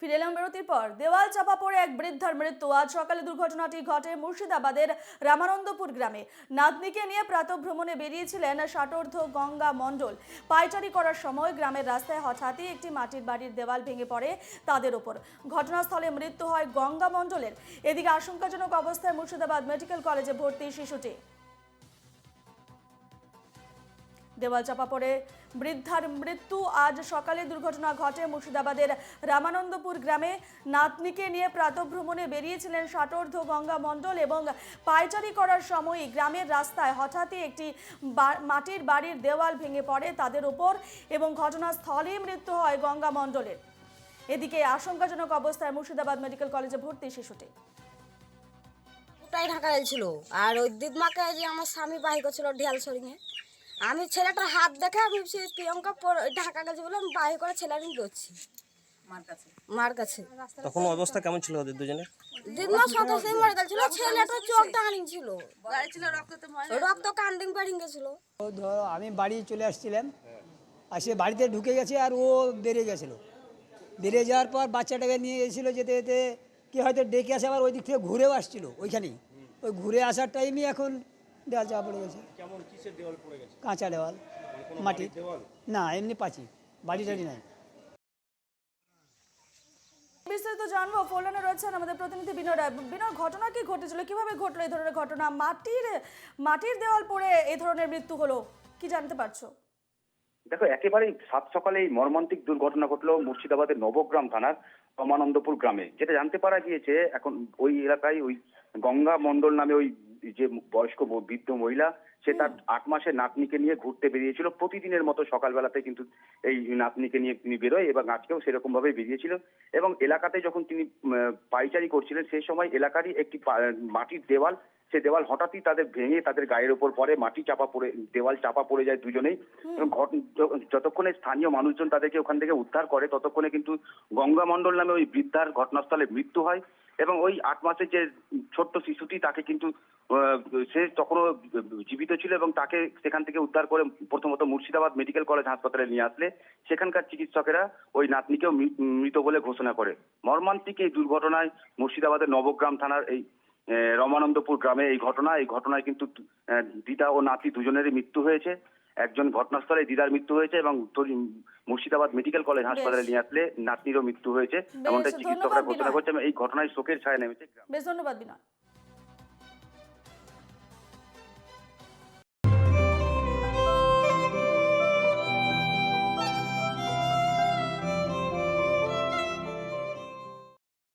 ফিরে এলাম বিরতির পর। দেওয়াল চাপা পড়ে এক বৃদ্ধার মৃত্যু। আজ সকালে দুর্ঘটনাটি ঘটে মুর্শিদাবাদের রামানন্দপুর গ্রামে। নাতনিকে নিয়ে প্রাতভ্রমণে বেরিয়েছিলেন ষাটোর্ধ গঙ্গা মণ্ডল। পাইচারি করার সময় গ্রামের রাস্তায় হঠাৎই একটি মাটির বাড়ির দেওয়াল ভেঙে পড়ে তাদের ওপর। ঘটনাস্থলে মৃত্যু হয় গঙ্গা মণ্ডলের। এদিকে আশঙ্কাজনক অবস্থায় মুর্শিদাবাদ মেডিকেল কলেজে ভর্তি শিশুটি। দেওয়াল চাপা পড়ে। বৃদ্ধার মৃত্যু আজ সকালে দুর্ঘটনা ঘটে মুর্শিদাবাদের রামানন্দপুর গ্রামে। নাতনিকে নিয়ে প্রাতভ্রমণে বেরিয়েছিলেন ষাটোর্ধ গঙ্গা মণ্ডল এবং পায়চারি করার সময় গ্রামের রাস্তায় হঠাৎই একটি মাটির বাড়ির দেওয়াল ভেঙে পড়ে তাদের ওপর এবং ঘটনাস্থলেই মৃত্যু হয় গঙ্গা মণ্ডলের। এদিকে আশঙ্কাজনক অবস্থায় মুর্শিদাবাদ মেডিকেল কলেজে ভর্তি শিশুটি। ঢাকা ছিল। আর ওই দিদমাকে যে আমার স্বামী বাহি করছিল ঢেল সরিঙে আমি ছেলেটার হাত দেখে আমি প্রিয়ঙ্কা পর- ঢাকা গেছে বলে আমি বাহি করে ছেলে নিয়ে দৌড়ছি মার কাছে। তখন অবস্থা কেমন ছিল ওদের দুজনের? গেছিল ছেলেটা চোখ ছিল। রক্ত কান্দিং পাড়িং গেছিল। ও ধরো আমি বাড়ি চলে আসছিলাম। আর সে বাড়িতে ঢুকে গেছে আর ও বেরিয়ে গেছিল। বেরিয়ে যাওয়ার পর বাচ্চাটাকে নিয়ে গেছিল যেতে যেতে কি হয়তো ডেকে আসে আবার ওই দিক থেকে ঘুরেও আসছিল ওইখানেই। ওই ঘুরে আসার টাইমই এখন দেওয়াল চাপা পড়ে গেছে। কেমন? কিসের দেওয়াল পড়ে গেছে? কাঁচা দেওয়াল। মাটি। না এমনি পাচি। বাড়ি টাড়ি নাই। বিস্তারিত জানব। ফোলনে রয়েছেন আমাদের প্রতিনিধি বিনয় রায়। বিনয় ঘটনা কি ঘটেছিল? কীভাবে ঘটলো এই ধরনের ঘটনা? মাটির মাটির দেওয়াল পড়ে এই ধরনের মৃত্যু হলো। কি জানতে পারছ? দেখো একেবারেই সাত সকালে এই মর্মান্তিক দুর্ঘটনা ঘটলো মুর্শিদাবাদের নবগ্রাম থানার রমানন্দপুর গ্রামে। যেটা জানতে পারা গিয়েছে এখন ওই এলাকায় ওই গঙ্গা মণ্ডল নামে ওই যে বয়স্ক বৃদ্ধ মহিলা সে তার আট মাসের নাতনিকে নিয়ে ঘুরতে বেরিয়েছিল। প্রতিদিনের মতো সকালবেলাতে কিন্তু এই নাতনিকে নিয়ে তিনি বেরোয় এবং আজকেও সেরকম ভাবে বেরিয়েছিল। এবং এলাকাতে যখন তিনি পাইচারি করছিলেন সেই সময় এলাকারই একটি মাটির দেওয়াল সে দেওয়াল হঠাৎই তাদের ভেঙে তাদের গায়ের উপর পড়ে মাটি চাপা পড়ে দেওয়াল চাপা পড়ে যায় দুজনেই। ঘট- যতক্ষণে স্থানীয় মানুষজন তাদেরকে ওখান থেকে উদ্ধার করে ততক্ষণে কিন্তু গঙ্গা মণ্ডল নামে ওই বৃদ্ধার ঘটনাস্থলে মৃত্যু হয়। এবং ওই আট মাসের যে ছোট্ট শিশুটি তাকে কিন্তু সে তখনও জীবিত ছিল এবং তাকে সেখান থেকে উদ্ধার করে প্রথমত মুর্শিদাবাদ মেডিকেল কলেজ হাসপাতালে নিয়ে আসলে। সেখানকার চিকিৎসকেরা ওই নাতনিকেও মৃত বলে ঘোষণা করে। মর্মান্তিক এই দুর্ঘটনায় মুর্শিদাবাদের নবগ্রাম থানার এই রমানন্দপুর গ্রামে এই ঘটনা। এই ঘটনায় কিন্তু দিদা ও নাতি দুজনেরই মৃত্যু হয়েছে। একজন ঘটনাস্থলে দিদার মৃত্যু হয়েছে এবং মুর্শিদাবাদ মেডিকেল কলেজ হাসপাতালে নিয়ে আসলে নাতনিরও মৃত্যু হয়েছে। এমনটাই চিকিৎসকরা ঘোষণা করছে এবং এই ঘটনায় শোকের ছায়া নেমেছে বেশ ধন্যবাদ বিনয়।